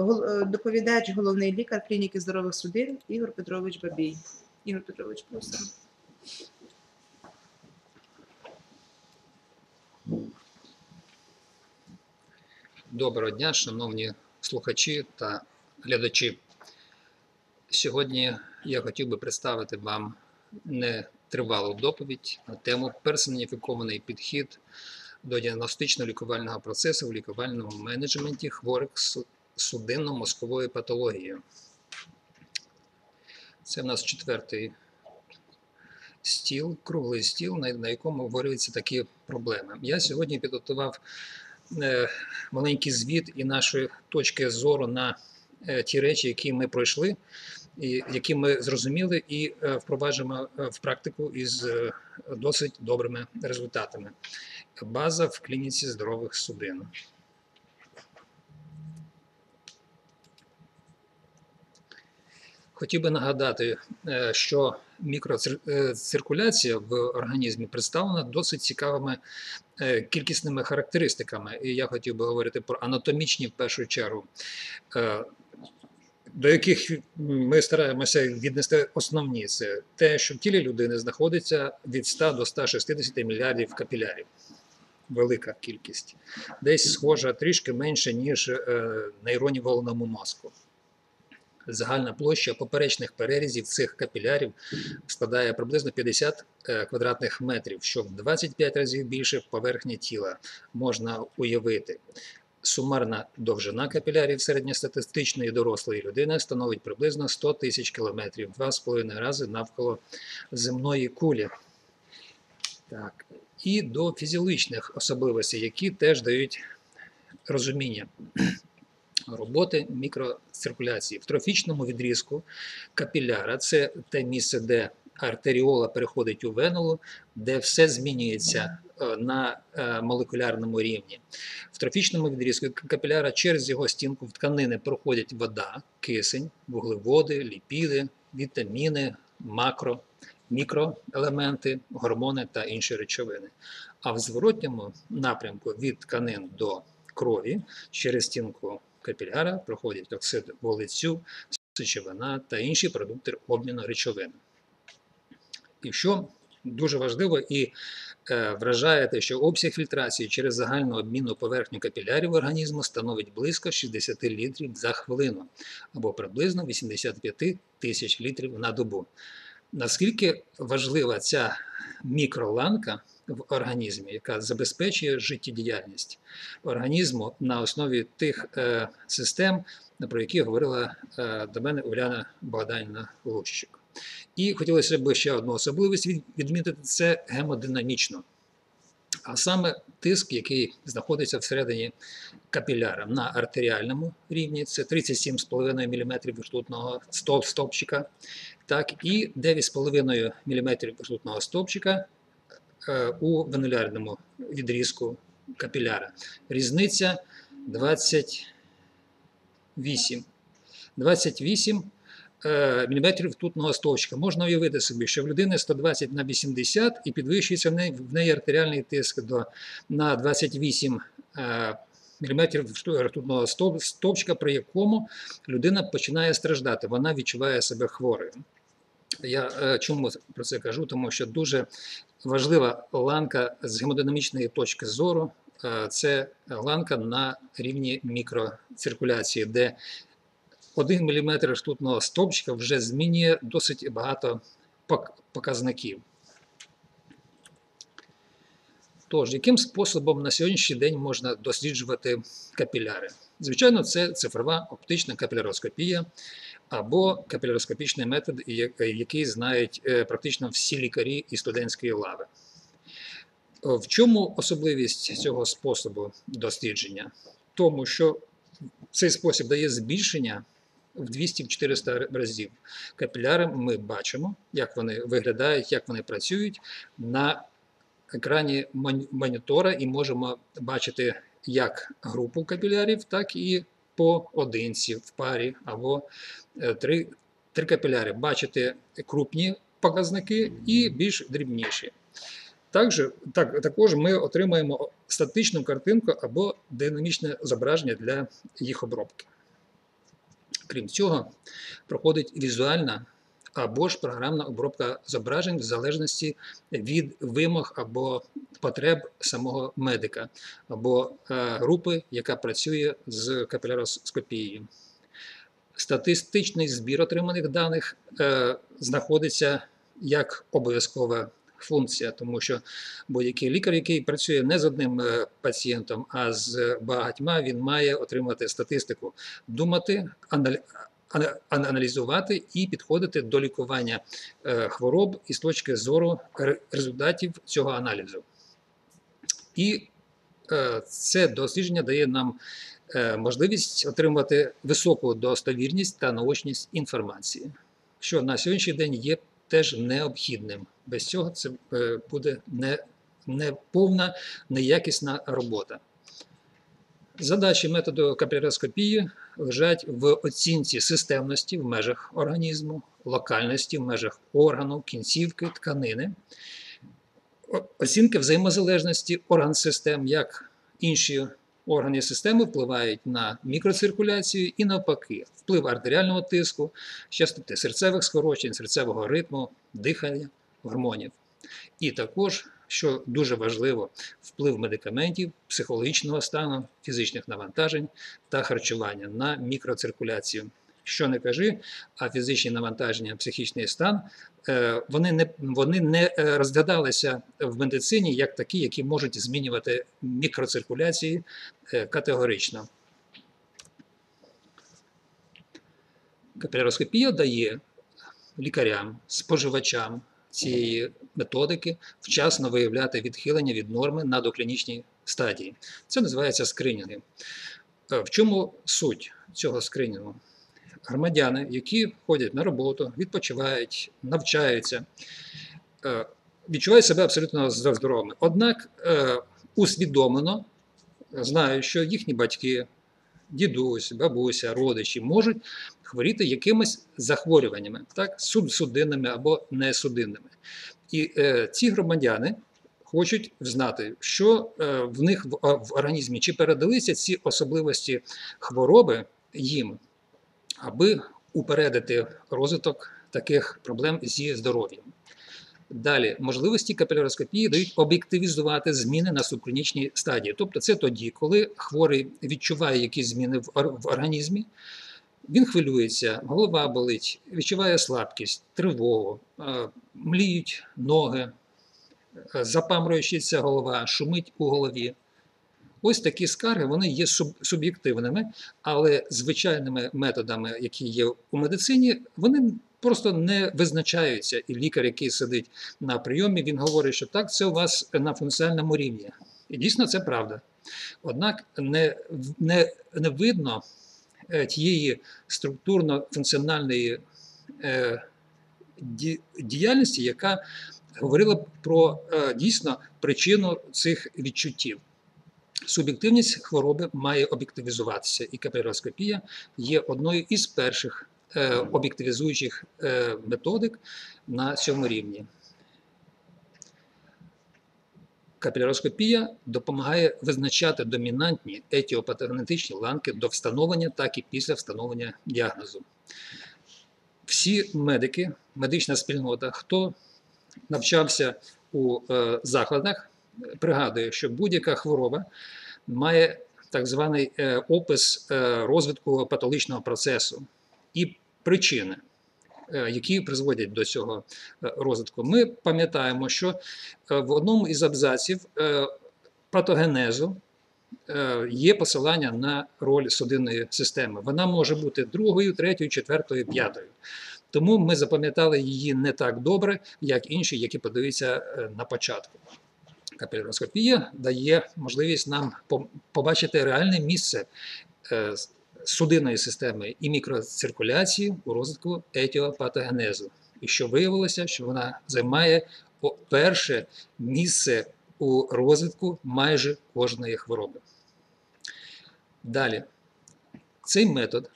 Е, Доповідач головний лікар клініки здорових судин Ігор Петрович Бабій. Ігор Петрович, просимо. Доброго дня, шановні слухачі та глядачі. Сьогодні я хотів би представити вам нетривалу доповідь на тему персоніфікований підхід до діагностично-лікувального процесу в лікувальному менеджменті хворих з судинно-мозкової патології. Це в нас четвертий стіл, круглий стіл, на, якому обговорюються такі проблеми. Я сьогодні підготував е, маленький звіт і нашої точки зору на е, ті речі, які ми пройшли, і які ми зрозуміли і е, впроваджуємо в практику із досить добрими результатами. База в клініці здорових судин. Хотів би нагадати, е, що мікроциркуляція в організмі представлена досить цікавими е, кількісними характеристиками. І я хотів би говорити про анатомічні в першу чергу, е, до яких ми стараємося віднести основні. Це те, що в тілі людини знаходиться від 100 до 160 мільярдів капілярів. Велика кількість. Десь схожа трішки менше, ніж е, нейронів головному мозку. Загальна площа поперечних перерізів цих капілярів складає приблизно 50 е, квадратних метрів, що в 25 разів більше поверхні тіла можна уявити. Сумарна довжина капілярів середньостатистичної дорослої людини становить приблизно 100 тисяч кілометрів, 2,5 рази навколо земної кулі. Так. І до фізіологічних особливостей, які теж дають розуміння роботи мікроциркуляції. В трофічному відрізку капіляра це те місце, де артеріола переходить у венулу, де все змінюється е, на е, молекулярному рівні. В трофічному відрізку капіляра через його стінку в тканини проходять вода, кисень, вуглеводи, ліпіди, вітаміни, макро, мікроелементи, гормони та інші речовини. А в зворотньому напрямку від тканин до крові через стінку капіляра проходять оксид вуглецю, сечовина та інші продукти обміну речовин. І що дуже важливо і е, вражає те, що обсяг фільтрації через загальну обмінну поверхню капілярів організму становить близько 60 літрів за хвилину або приблизно 85 тисяч літрів на добу. Наскільки важлива ця мікроланка в організмі, яка забезпечує життєдіяльність організму на основі тих е, систем, про які говорила е, до мене Уляна Богданівна Лущик. І хотілося б ще одну особливість відмітити це гемодинамічно. А саме тиск, який знаходиться всередині капіляра на артеріальному рівні, це 37,5 мм ртутного стовпчика, так і 9,5 мм ртутного стовпчика у венулярному відрізку капіляра. Різниця 28. 28 е, мм ртутного стовпчика. Можна уявити собі, що в людини 120 на 80 і підвищується в неї, в неї артеріальний тиск до, на 28 е, мм ртутного стов- стовпчика, при якому людина починає страждати, вона відчуває себе хворою. Я е, чому про це кажу? Тому що дуже важлива ланка з гемодинамічної точки зору е, це ланка на рівні мікроциркуляції, де 1 мм ртутного стовпчика вже змінює досить багато показників. Тож, яким способом на сьогоднішній день можна досліджувати капіляри? Звичайно, це цифрова оптична капіляроскопія або капіляроскопічний метод, який знають е, практично всі лікарі і студентської лави. В чому особливість цього способу дослідження? Тому що цей спосіб дає збільшення в 200-400 разів. Капіляри ми бачимо, як вони виглядають, як вони працюють на екрані монітора і можемо бачити як групу капілярів, так і поодинці в парі або е, три, три капіляри. Бачити крупні показники і більш дрібніші. Також, так, також ми отримаємо статичну картинку або динамічне зображення для їх обробки. Крім цього, проходить візуальна або ж програмна обробка зображень в залежності від вимог або потреб самого медика, або е, групи, яка працює з капіляроскопією. Статистичний збір отриманих даних е, знаходиться як обов'язкова функція, тому що будь-який лікар, який працює не з одним е, пацієнтом, а з багатьма, він має отримати статистику, думати, аналізувати і підходити до лікування хвороб із точки зору результатів цього аналізу. І е, це дослідження дає нам е, можливість отримати високу достовірність та наочність інформації, що на сьогоднішній день є теж необхідним. Без цього це е, буде не, не неякісна робота. Задачі методу капіляроскопії лежать в оцінці системності в межах організму, локальності в межах органу, кінцівки, тканини, оцінки взаємозалежності орган-систем, як інші органи системи впливають на мікроциркуляцію і навпаки, вплив артеріального тиску, частоти серцевих скорочень, серцевого ритму, дихання, гормонів. І також, що дуже важливо, вплив медикаментів, психологічного стану, фізичних навантажень та харчування на мікроциркуляцію. Що не кажи, а фізичні навантаження, психічний стан, е, вони не, вони не е, розглядалися в медицині як такі, які можуть змінювати мікроциркуляції е, категорично. Капіляроскопія дає лікарям, споживачам цієї методики вчасно виявляти відхилення від норми на доклінічній стадії. Це називається скринінгом. В чому суть цього скринінгу? Громадяни, які ходять на роботу, відпочивають, навчаються, е, відчувають себе абсолютно здоровими. Однак е, усвідомлено знають, що їхні батьки, дідусь, бабуся, родичі можуть хворіти якимись захворюваннями, так, судинними або несудинними. І е, ці громадяни хочуть знати, що в них в організмі, чи передалися ці особливості хвороби їм, аби упередити розвиток таких проблем зі здоров'ям. Далі, можливості капіляроскопії дають об'єктивізувати зміни на субклінічній стадії. Тобто це тоді, коли хворий відчуває якісь зміни в, ор- в організмі, він хвилюється, голова болить, відчуває слабкість, тривогу, мліють ноги, запамруючиться голова, шумить у голові. Ось такі скарги вони є суб- суб'єктивними, але звичайними методами, які є у медицині, вони просто не визначаються. І лікар, який сидить на прийомі, він говорить, що так, це у вас на функціональному рівні. І дійсно це правда. Однак не, не, не видно е, тієї структурно-функціональної е, діяльності, яка говорила про е, дійсно причину цих відчуттів. Суб'єктивність хвороби має об'єктивізуватися, і капіляроскопія є одною із перших е, об'єктивізуючих е, методик на цьому рівні. Капіляроскопія допомагає визначати домінантні етіопатогенетичні ланки до встановлення, так і після встановлення діагнозу. Всі медики, медична спільнота, хто навчався у е, закладах, пригадує, що будь-яка хвороба має так званий е, опис е, розвитку патологічного процесу і причини, е, які призводять до цього розвитку. Ми пам'ятаємо, що в одному із абзаців патогенезу є посилання на роль судинної системи. Вона може бути другою, третьою, четвертою, п'ятою. Тому ми запам'ятали її не так добре, як інші, які подаються е, на початку. Капіляроскопія дає можливість нам побачити реальне місце е, судинної системи і мікроциркуляції у розвитку етіопатогенезу. І що виявилося, що вона займає перше місце у розвитку майже кожної хвороби. Далі, цей метод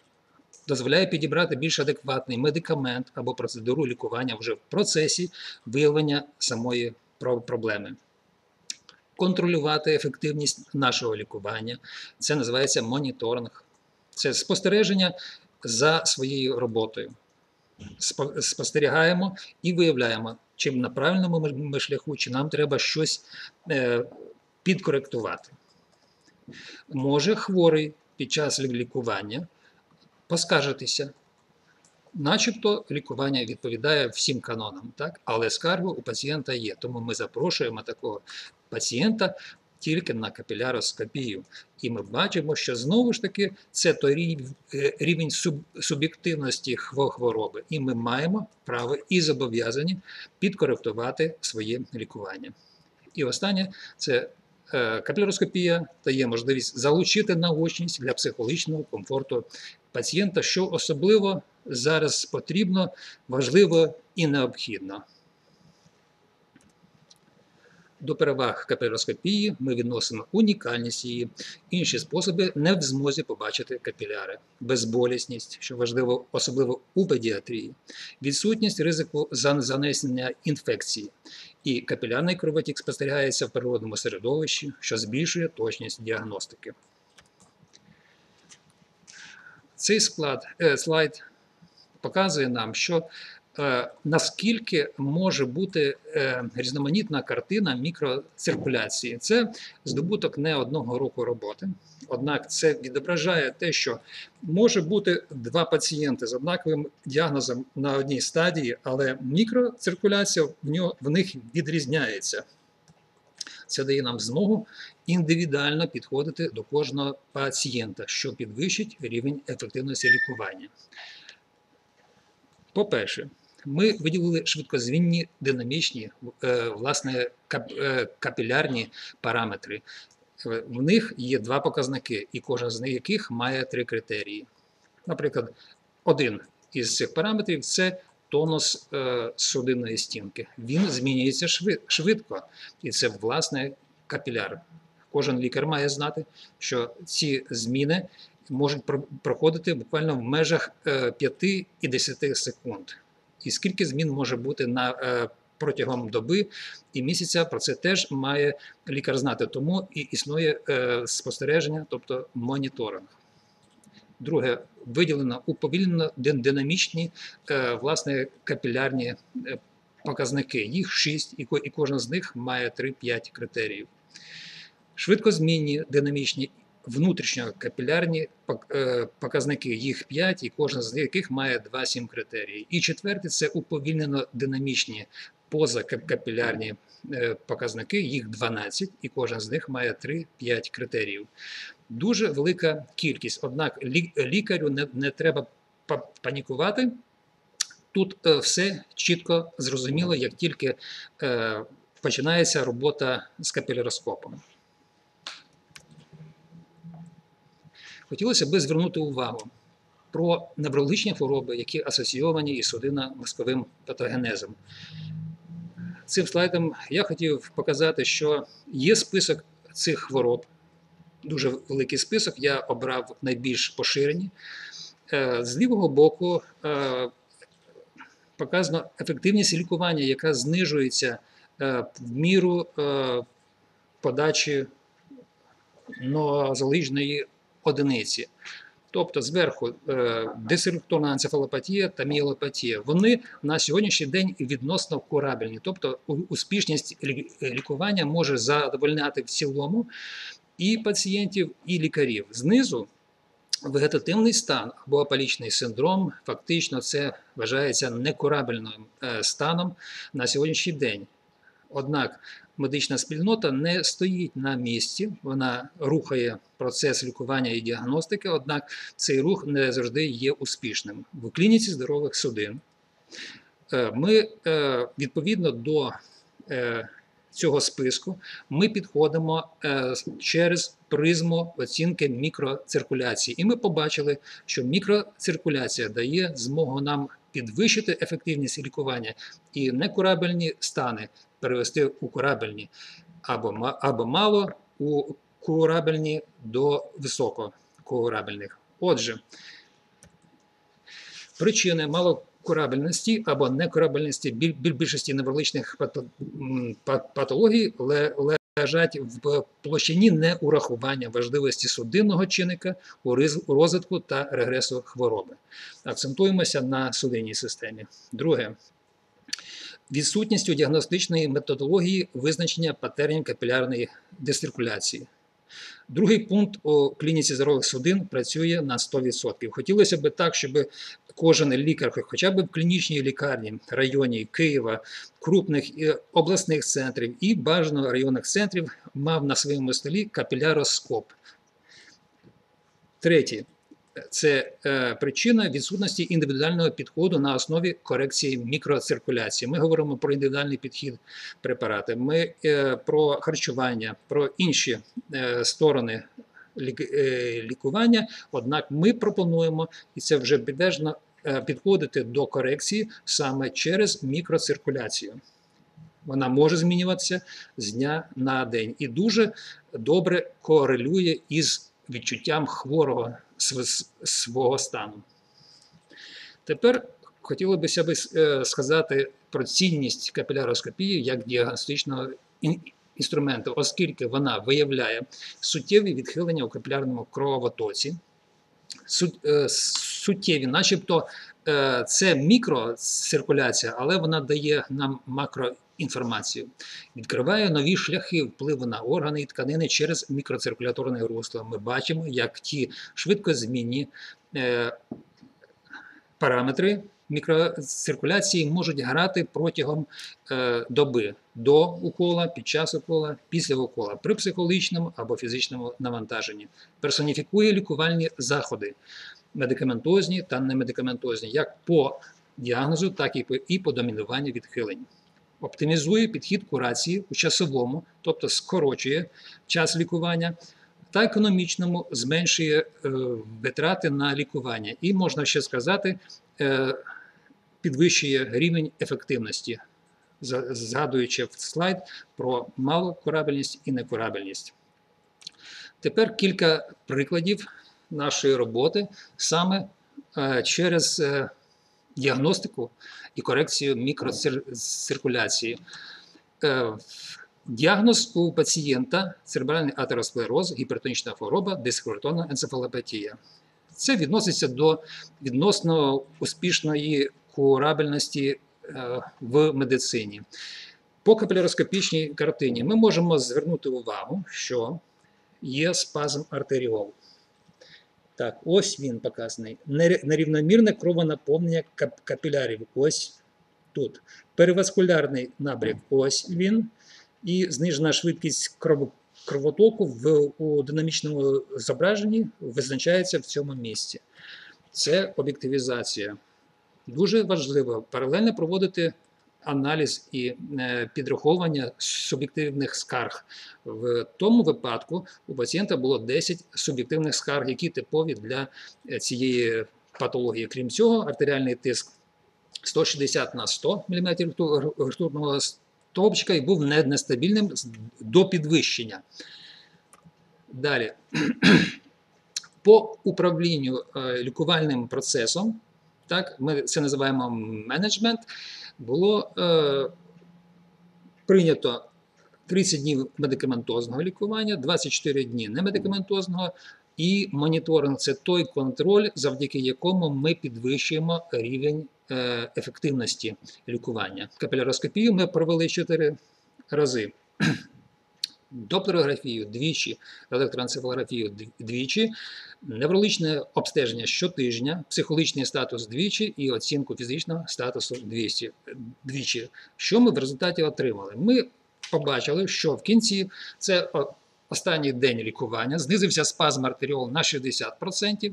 дозволяє підібрати більш адекватний медикамент або процедуру лікування вже в процесі виявлення самої проблеми. Контролювати ефективність нашого лікування. Це називається моніторинг. Це спостереження за своєю роботою. Спостерігаємо і виявляємо, чи на правильному ми- шляху, чи нам треба щось е, підкоректувати. Може хворий під час лікування поскаржитися, начебто лікування відповідає всім канонам, так? але скарги у пацієнта є. Тому ми запрошуємо такого пацієнта тільки на капіляроскопію. І ми бачимо, що знову ж таки це той е, рівень суб- суб'єктивності хвороби, і ми маємо право і зобов'язані підкоректувати своє лікування. І останнє це е, капіляроскопія дає можливість залучити наочність для психологічного комфорту пацієнта, що особливо зараз потрібно, важливо і необхідно. До переваг капіляроскопії ми відносимо унікальність її, інші способи не в змозі побачити капіляри, безболісність, що важливо, особливо у педіатрії, відсутність ризику занесення інфекції, і капілярний кровотік спостерігається в природному середовищі, що збільшує точність діагностики. Цей склад, е, слайд показує нам, що е, наскільки може бути е, різноманітна картина мікроциркуляції. Це здобуток не одного року роботи. Однак це відображає те, що може бути два пацієнти з однаковим діагнозом на одній стадії, але мікроциркуляція в, нього, в них відрізняється. Це дає нам змогу індивідуально підходити до кожного пацієнта, що підвищить рівень ефективності лікування. По-перше, ми виділили швидкозвінні динамічні е, власне е, капілярні параметри. Е, В них є два показники, і кожен з яких має три критерії. Наприклад, один із цих параметрів це тонус судинної стінки. Він змінюється швидко, і це власне капіляр. Кожен лікар має знати, що ці зміни можуть проходити буквально в межах е, 5 і 10 секунд. І скільки змін може бути на е, протягом доби і місяця, про це теж має лікар знати. Тому і існує е, спостереження, тобто моніторинг. Друге, виділено уповільнено динамічні е, власне капілярні е, показники. Їх 6, і ко- і кожен з них має 3-5 критеріїв. Швидкозмінні динамічні внутрішньокапілярні е, показники, їх 5, і кожен з яких має 2-7 критерії. І четверте це уповільнено динамічні позакапілярні е, показники, їх 12, і кожен з них має 3-5 критеріїв. Дуже велика кількість, однак лікарю не, не треба панікувати. Тут е, все чітко зрозуміло, як тільки починається робота з капіляроскопом. Хотілося би звернути увагу про неврологічні хвороби, які асоційовані із судинно-мозковим патогенезом. Цим слайдом я хотів показати, що є список цих хвороб, дуже великий список, я обрав найбільш поширені. Е, З лівого боку е, показано ефективність лікування, яка знижується е, в міру подачі нозологічної одиниці. Тобто зверху е, дисректорна енцефалопатія та міелопатія. Вони на сьогоднішній день відносно курабельні, тобто успішність лікування може задовольняти в цілому і пацієнтів, і лікарів. Знизу вегетативний стан або апалічний синдром, фактично це вважається некурабельним е, станом на сьогоднішній день. Однак медична спільнота не стоїть на місці, вона рухає процес лікування і діагностики, однак цей рух не завжди є успішним. В клініці здорових судин е, ми е, відповідно до е, цього списку ми підходимо через призму оцінки мікроциркуляції. І ми побачили, що мікроциркуляція дає змогу нам підвищити ефективність лікування і некурабельні стани перевести у курабельні або, або мало у курабельні до висококурабельних. Отже, причини малокурабельності або некурабельності біль- біль- більшості неврологічних патологій лежать в площині неурахування важливості судинного чинника у розвитку та регресу хвороби. Акцентуємося на судинній системі. Друге. Відсутністю діагностичної методології визначення патернів капілярної дециркуляції. Другий пункт у клініці здорових судин працює на 100%. Хотілося б так, щоб кожен лікар, хоча б в клінічній лікарні, районі Києва, крупних е, обласних центрів і бажано районних центрів мав на своєму столі капіляроскоп. Третє. Це е, причина відсутності індивідуального підходу на основі корекції мікроциркуляції. Ми говоримо про індивідуальний підхід препарати. Ми е, про харчування, про інші е, сторони лік- е, лікування. Однак ми пропонуємо, і це вже підтверджено, е, підходити до корекції саме через мікроциркуляцію. Вона може змінюватися з дня на день і дуже добре корелює із відчуттям хворого свого стану. Тепер хотілося б е, сказати про цінність капіляроскопії як діагностичного інструменту, оскільки вона виявляє суттєві відхилення у капілярному кровотоці, е, суттєві, начебто е, це мікроциркуляція, але вона дає нам макроінформацію, відкриває нові шляхи впливу на органи і тканини через мікроциркуляторне русло. Ми бачимо, як ті швидкозмінні е, параметри мікроциркуляції можуть грати протягом е, доби до укола, під час укола, після укола, при психологічному або фізичному навантаженні. Персоніфікує лікувальні заходи, медикаментозні та немедикаментозні, як по діагнозу, так і по, і по домінуванню відхилень. Оптимізує підхід курації у часовому, тобто скорочує час лікування, та економічному зменшує е, витрати на лікування. І можна ще сказати, е, підвищує рівень ефективності, згадуючи в слайд про малокурабельність і некурабельність. Тепер кілька прикладів нашої роботи саме е, через діагностику і корекцію мікроциркуляції. Е, Діагноз у пацієнта церебральний атеросклероз, гіпертонічна хвороба, дискретонна енцефалопатія. Це відноситься до відносно успішної курабельності е, в медицині. По капіляроскопічній картині ми можемо звернути увагу, що є спазм артеріол. Так, ось він показаний. Нерівномірне кровонаповнення кап- капілярів. Ось тут. Переваскулярний набряк. Ось він. І знижена швидкість кров- кровотоку в, у динамічному зображенні визначається в цьому місці. Це об'єктивізація. Дуже важливо паралельно проводити аналіз і е, підраховування суб'єктивних скарг. В тому випадку у пацієнта було 10 суб'єктивних скарг, які типові для е, цієї патології. Крім цього, артеріальний тиск 160 на 100 мм ртутного стовпчика і був нестабільним до підвищення. Далі. По управлінню е, лікувальним процесом, так, ми це називаємо менеджмент, було е, прийнято 30 днів медикаментозного лікування, 24 дні немедикаментозного, і моніторинг це той контроль, завдяки якому ми підвищуємо рівень е, ефективності лікування. Капіляроскопію ми провели 4 рази. Доплерографію двічі, електроенцефалографію двічі, неврологічне обстеження щотижня, психологічний статус двічі і оцінку фізичного статусу двічі. Що ми в результаті отримали? Ми побачили, що в кінці це останній день лікування, знизився спазм артеріол на 60%,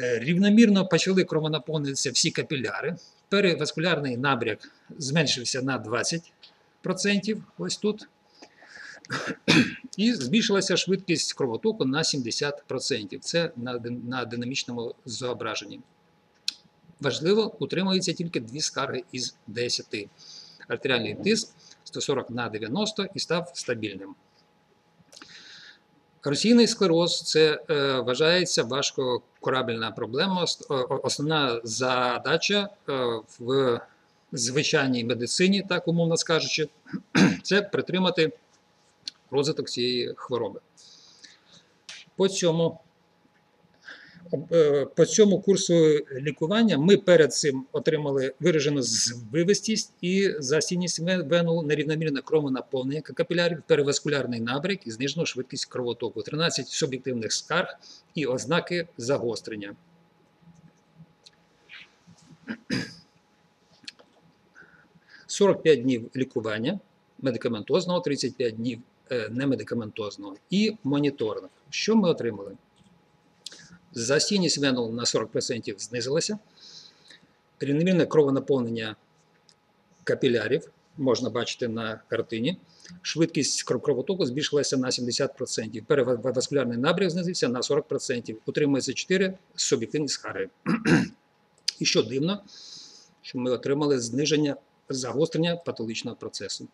е, рівномірно почали кровонаповнитися всі капіляри, переваскулярний набряк зменшився на 20%, ось тут. І збільшилася швидкість кровотоку на 70%. Це на, на динамічному зображенні. Важливо, утримується тільки дві скарги із 10. Артеріальний тиск 140 на 90 і став стабільним. Російний склероз це е, вважається важкокорабельна проблема. Основна задача е, в звичайній медицині, так умовно скажучи, це притримати розвиток цієї хвороби. По цьому, е, по цьому курсу лікування ми перед цим отримали виражену звивистість і застійність вену, нерівномірне кровонаповнення капілярів, переваскулярний набряк і знижену швидкість кровотоку, 13 суб'єктивних скарг і ознаки загострення. – 45 днів лікування медикаментозного, 35 днів немедикаментозного і моніторинг. Що ми отримали? Застійність вену на 40% знизилася, рівномірне кровонаповнення капілярів, можна бачити на картині. Швидкість кров- кровотоку збільшилася на 70%. Переваскулярний набряк знизився на 40%. Утримується 4 суб'єктивні скари. І що дивно, що ми отримали зниження загострення патологічного процесу.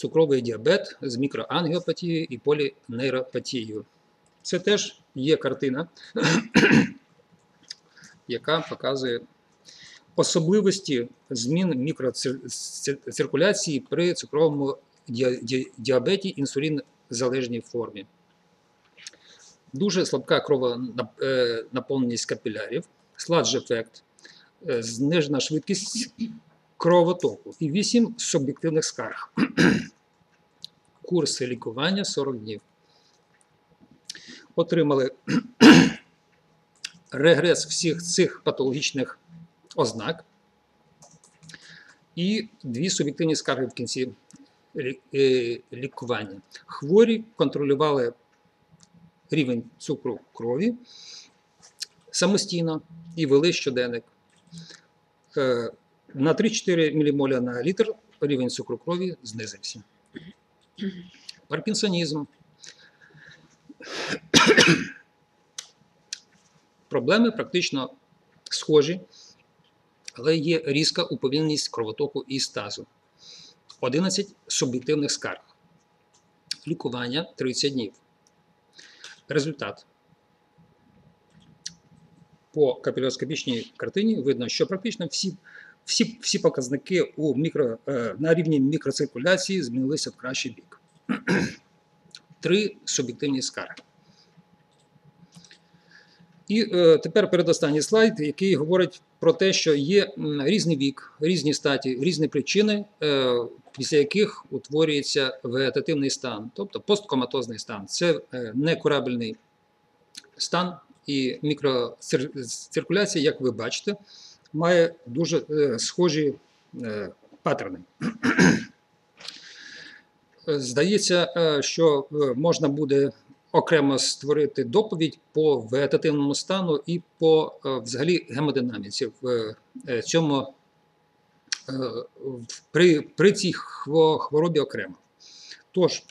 Цукровий діабет з мікроангіопатією і полінейропатією. Це теж є картина, яка показує особливості змін мікроциркуляції при цукровому діабеті інсулін-залежній формі. Дуже слабка кровонаповненість капілярів, сладж ефект, е, знижена швидкість кровотоку і 8 суб'єктивних скарг. Курси лікування 40 днів. Отримали регрес всіх цих патологічних ознак і дві суб'єктивні скарги в кінці е, лікування. Хворі контролювали рівень цукру крові самостійно і вели щоденник. На 3-4 мілімоля на літр рівень цукру крові знизився. Паркінсонізм. Проблеми практично схожі, але є різка уповільненість кровотоку і стазу. 11 суб'єктивних скарг. Лікування 30 днів. Результат. По капіляроскопічній картині видно, що практично всі, всі, всі показники у мікро, е, на рівні мікроциркуляції змінилися в кращий бік. Три суб'єктивні скарги. І е, тепер передостанній слайд, який говорить про те, що є різний вік, різні статі, різні причини, е, після яких утворюється вегетативний стан, тобто посткоматозний стан. Це е, некурабельний стан і мікроциркуляція, як ви бачите, має дуже е, схожі е, паттерни. Здається, е, що можна буде окремо створити доповідь по вегетативному стану і по взагалі гемодинаміці в цьому при, при цій хворобі окремо. Тож,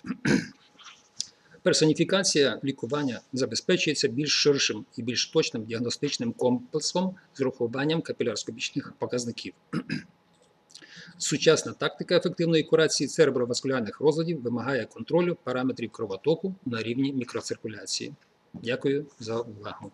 персоніфікація лікування забезпечується більш ширшим і більш точним діагностичним комплексом з урахуванням капіляроскопічних показників. Сучасна тактика ефективної курації цереброваскулярних розладів вимагає контролю параметрів кровотоку на рівні мікроциркуляції. Дякую за увагу.